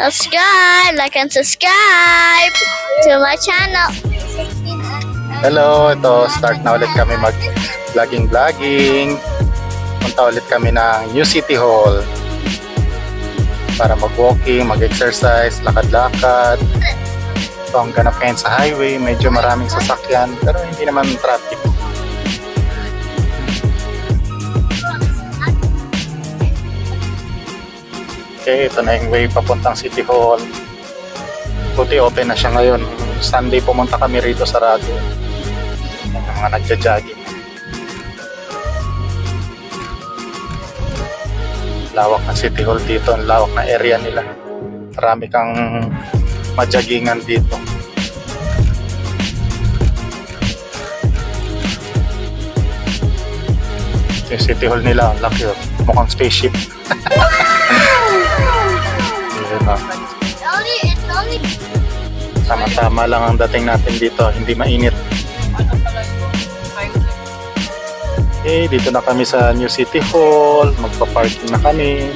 Subscribe, like and subscribe to my channel. Hello, ito start na ulit kami mag vlogging vlogging. Punta ulit kami ng New City Hall para mag-walking, mag-exercise, lakad-lakad. Ito ang ganap ngayon sa highway, medyo maraming sasakyan pero hindi naman traffic. Okay, ito na yung way papuntang City Hall. Buti open na siya ngayon. Sunday pumunta kami rito sa radyo. Yung mga nagja-jogging. Lawak ng City Hall dito. Ang lawak na area nila. Marami kang majagingan dito. Ito Yung City Hall nila, ang laki oh. Mukhang spaceship. Tama-tama lang ang dating natin dito, hindi mainit. Okay, dito na kami sa New City Hall, magpa-parking na kami.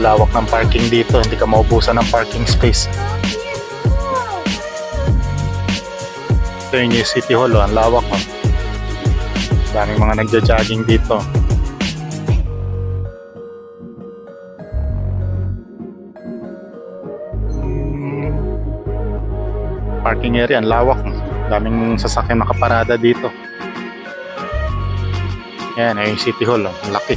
Lawak ng parking dito, hindi ka maubusan ng parking space. Ito yung New City Hall, oh, ang lawak oh. Daming mga nagja-jogging dito. Parking area, ang lawak. Daming sasakyan nakaparada dito. Yan, ayun yung City Hall, oh. ang laki.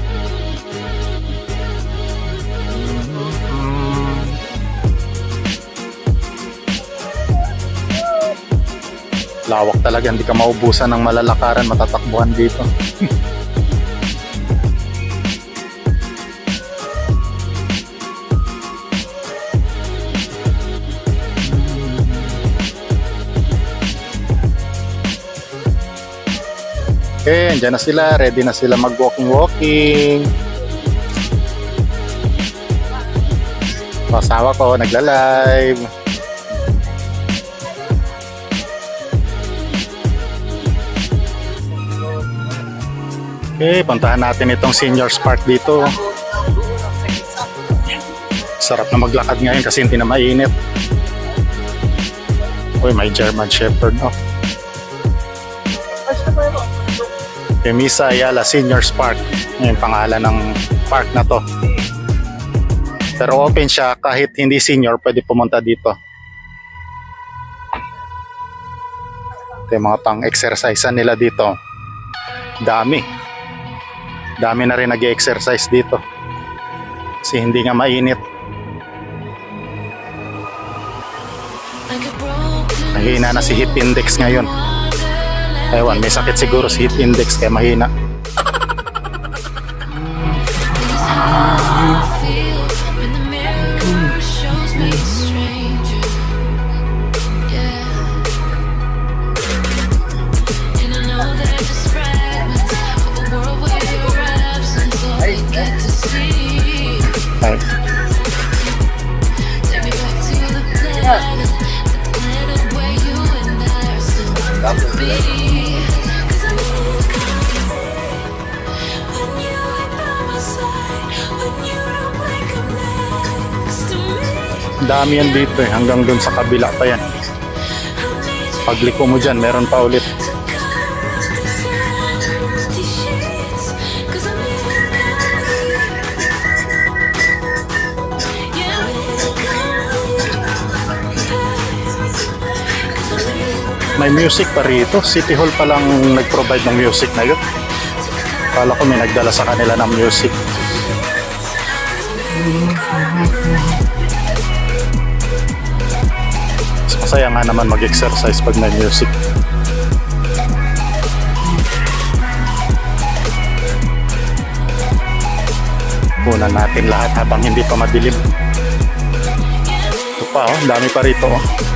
Lawak talaga, hindi ka maubusan ng malalakaran, matatakbuhan dito. Okay, andyan na sila. Ready na sila mag-walking-walking. Kasawa ko, nagla-live. Okay, puntahan natin itong seniors park dito. Sarap na maglakad ngayon kasi hindi na mainit. Uy, may German Shepherd, oh. Emisa Ayala Seniors Park. Yung pangalan ng park na to. Pero open siya kahit hindi senior pwede pumunta dito. Ito yung mga pang-exercise nila dito. Dami. Dami na rin nag-exercise dito. Kasi hindi nga mainit. Mahina na si heat index ngayon. Ewan, may sakit siguro si heat index kaya mahina. Dami yan dito eh, hanggang dun sa kabila pa yan. Pagliko mo dyan, meron pa ulit. May music pa rito. City Hall pa lang nag-provide ng music na yun. Kala ko may nagdala sa kanila ng music. Mas masaya nga naman mag-exercise pag may music. Kunan natin lahat habang hindi pa madilim. Ito pa oh, dami pa rito oh.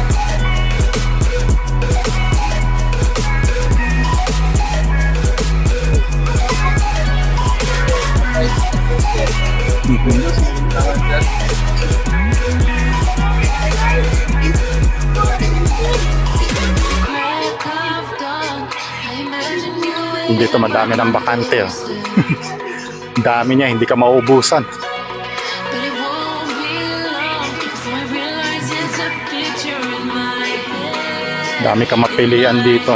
dito madami ng bakante oh. dami niya hindi ka mauubusan dami ka mapilian dito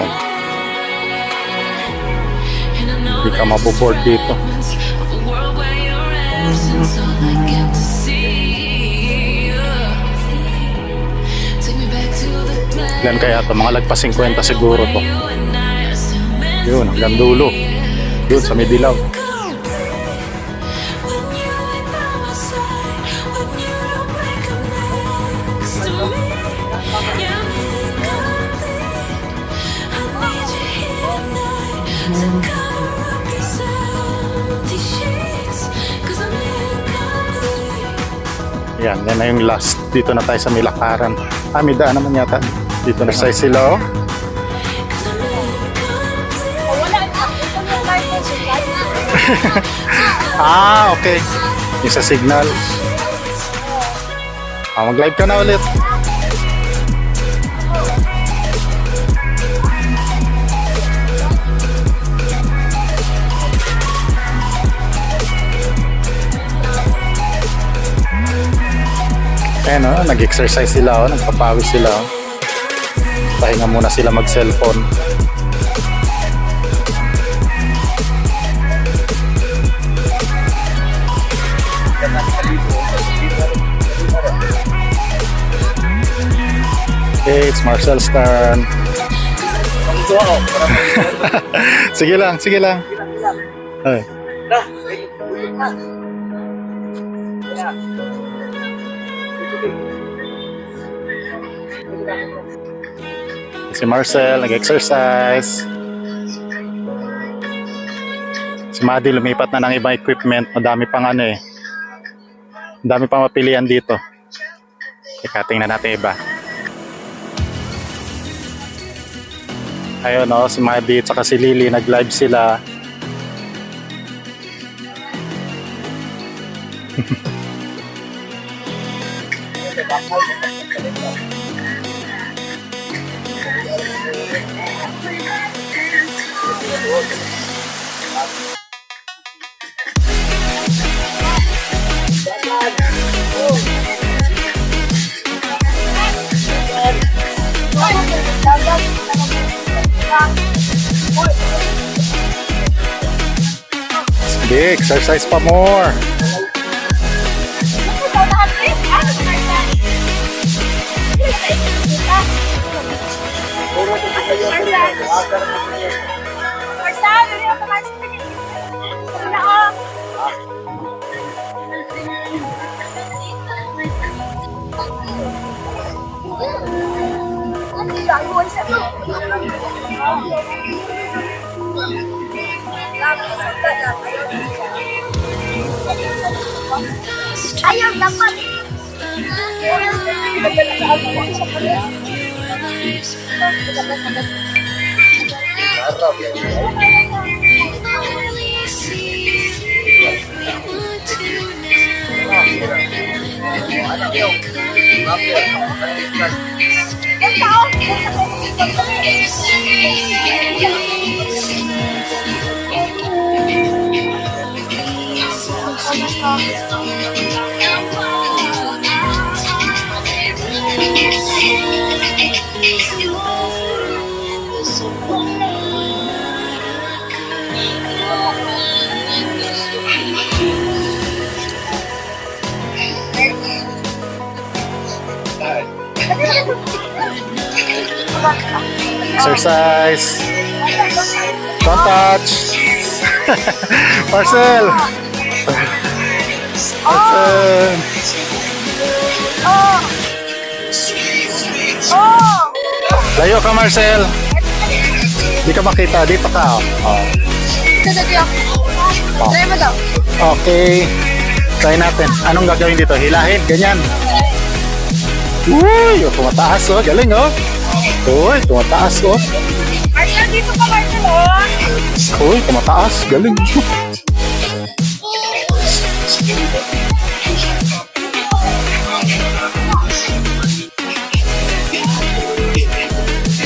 hindi ka maboboard dito Ilan kaya to? Mga lagpas 50 siguro to. Yun, hanggang dulo. Yun, sa Midilaw. Yan, yan na yung last. Dito na tayo sa Milakaran. Ah, may daan naman yata. Dito na tayo sila, oh. Ah, okay. Yung sa signal. Ah, mag-live ka na ulit. Ayan oh, nag-exercise sila oh, nagpapawis sila oh. Pahinga muna sila mag-cellphone. Okay, it's Marcel's turn. sige lang, sige lang. Ay. Si Marcel, nag-exercise. Si Maddie, lumipat na ng ibang equipment. Madami pang ano eh. Madami pang mapilian dito. Teka, tingnan natin iba. Ayun no, si Maddie at si Lily nag-live sila. Exercise pa more. Ayaw dapat. Exercise. Don't touch. Marcel. Marcel. Oh! Oh! Layo ka, Marcel. Di ka makita. Dito ka. Oh. Try mo daw. Okay. Try natin. Anong gagawin dito? Hilahin. Ganyan. Uy, tumataas oh. Galing oh. Uy, tumataas oh. Marcel, dito ka, Marcel, oh! Uy, tumataas. Galing.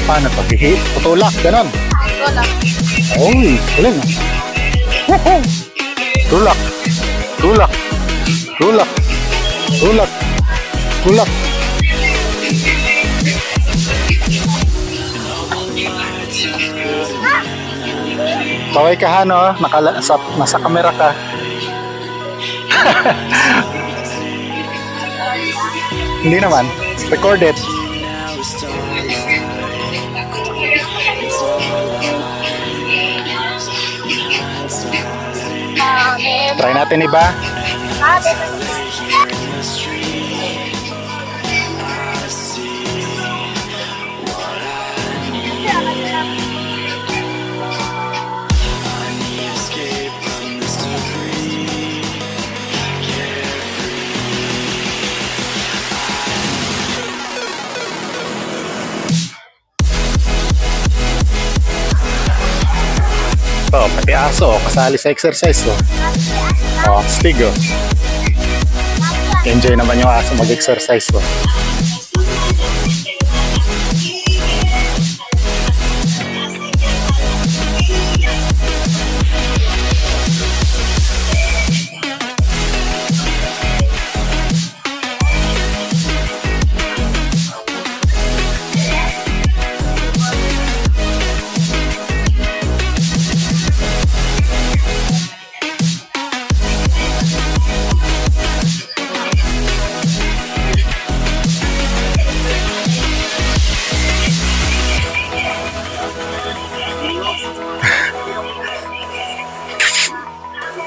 Paano pag hihit? Putulak, ganon. Na. Uy, galing! Tulak. Tulak. Tulak. Tulak. Tulak. Kaway ka ha, no? Nakala, sa, nasa kamera ka. Hindi naman. Recorded. Try natin iba. Oh, pati aso, oh, kasali sa exercise. Oh, oh stig. Oh. Enjoy naman yung aso mag-exercise. Oh.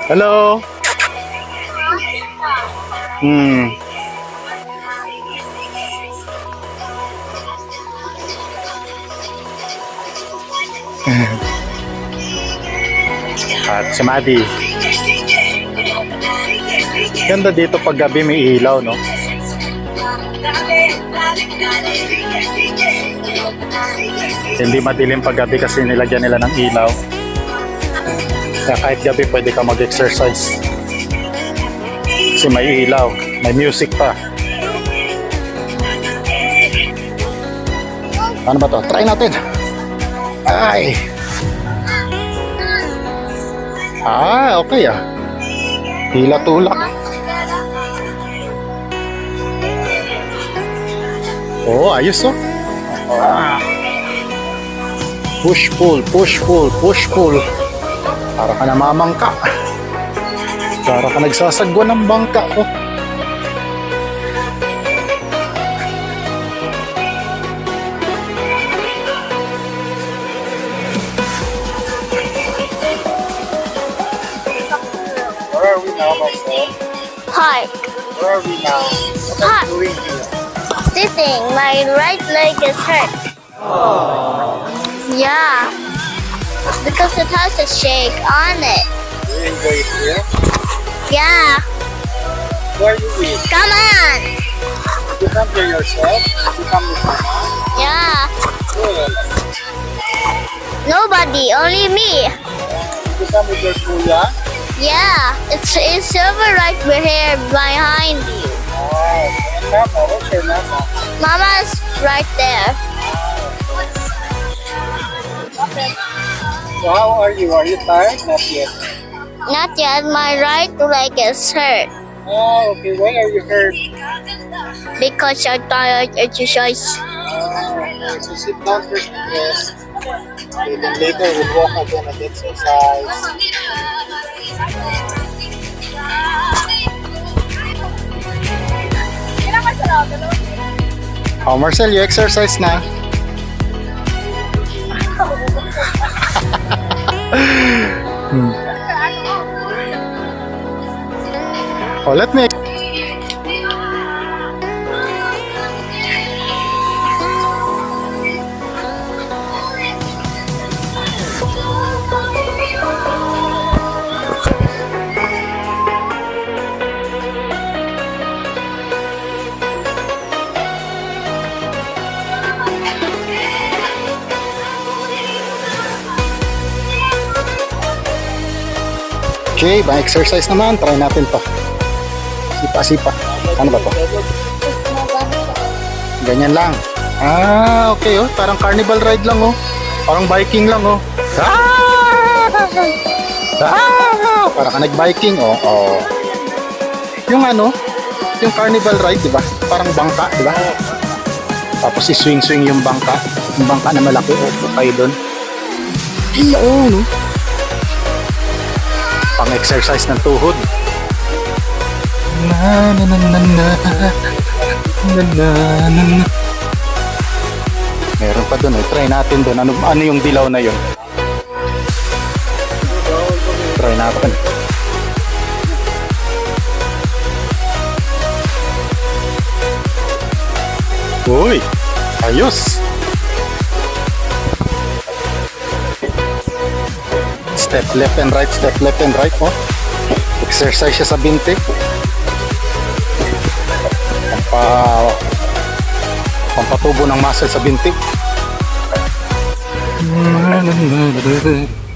Hello? Hmm. At si Maddie. Ganda dito pag gabi may ilaw, no? Hindi madilim pag gabi kasi nilagyan nila ng ilaw. Kaya kahit gabi pwede ka mag-exercise. Kasi may ilaw, may music pa. Ano ba to? Try natin. Ay. Ah, okay ah. Hila tulak. Oh, ayos oh. Ah. Push pull, push pull, push pull. Para ka namamangka. Para ka nagsasagwa ng bangka oh. ko. Where are we now? Park. Where are we now? Park. doing here? Sitting. My right leg is hurt. Yeah. Because it has a shake on it. It here? Yeah. Where are you with? Come on. You come here yourself? You come with mama? Yeah. Good. Nobody. Only me. You come with your kuya? Yeah. It's it's silver right here behind you. Oh, and mama, what's your mama? Mama's right there. So how are you? Are you tired? Not yet. Not yet. My right leg is hurt Oh, okay. Why are you hurt? because I tired exercise. Oh, okay. So sit down first and rest. Okay, then later we'll walk again and exercise. Oh, Marcel, you exercise na. Hmm. Oh, let me Okay, ba exercise naman. Try natin to. Sipa-sipa. Ano ba to? Ganyan lang. Ah, okay oh. Parang carnival ride lang oh. Parang biking lang oh. Ah! Ah! Parang ka nag-biking oh. oh. Yung ano, yung carnival ride, di ba? Parang bangka, di ba? Tapos i-swing-swing yung bangka. Yung bangka na malaki, oh, kayo doon. Oo, no? Pang-exercise ng tuhod. Na na na na na na na na na. Meron pa doon eh. Try natin doon. Ano, ano yung dilaw na yun? Try natin. Uy! Ayos! Step left and right, step left and right. Oh. Exercise siya sa binti. Pampa, pampatubo ng muscle sa binti.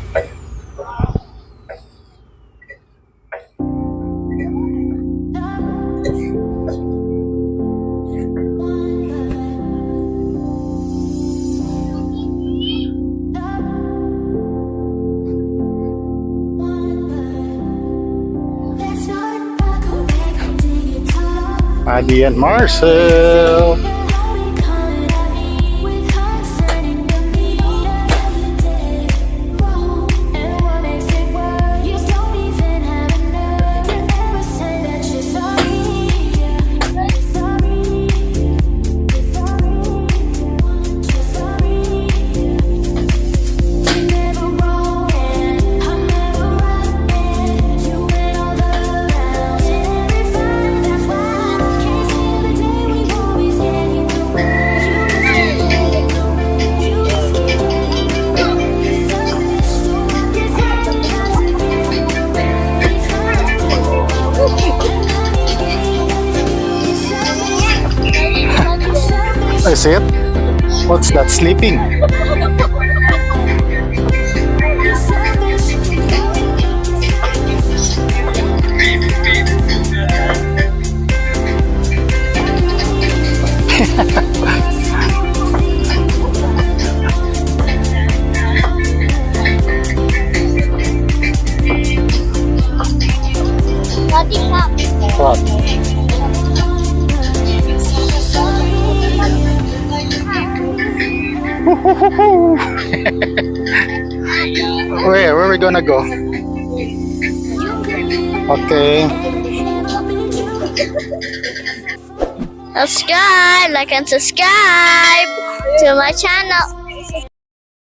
Ali and Marcel. Is it? What's that? Sleeping? What? Where? Where are we gonna go? Okay. Subscribe, like and subscribe to my channel.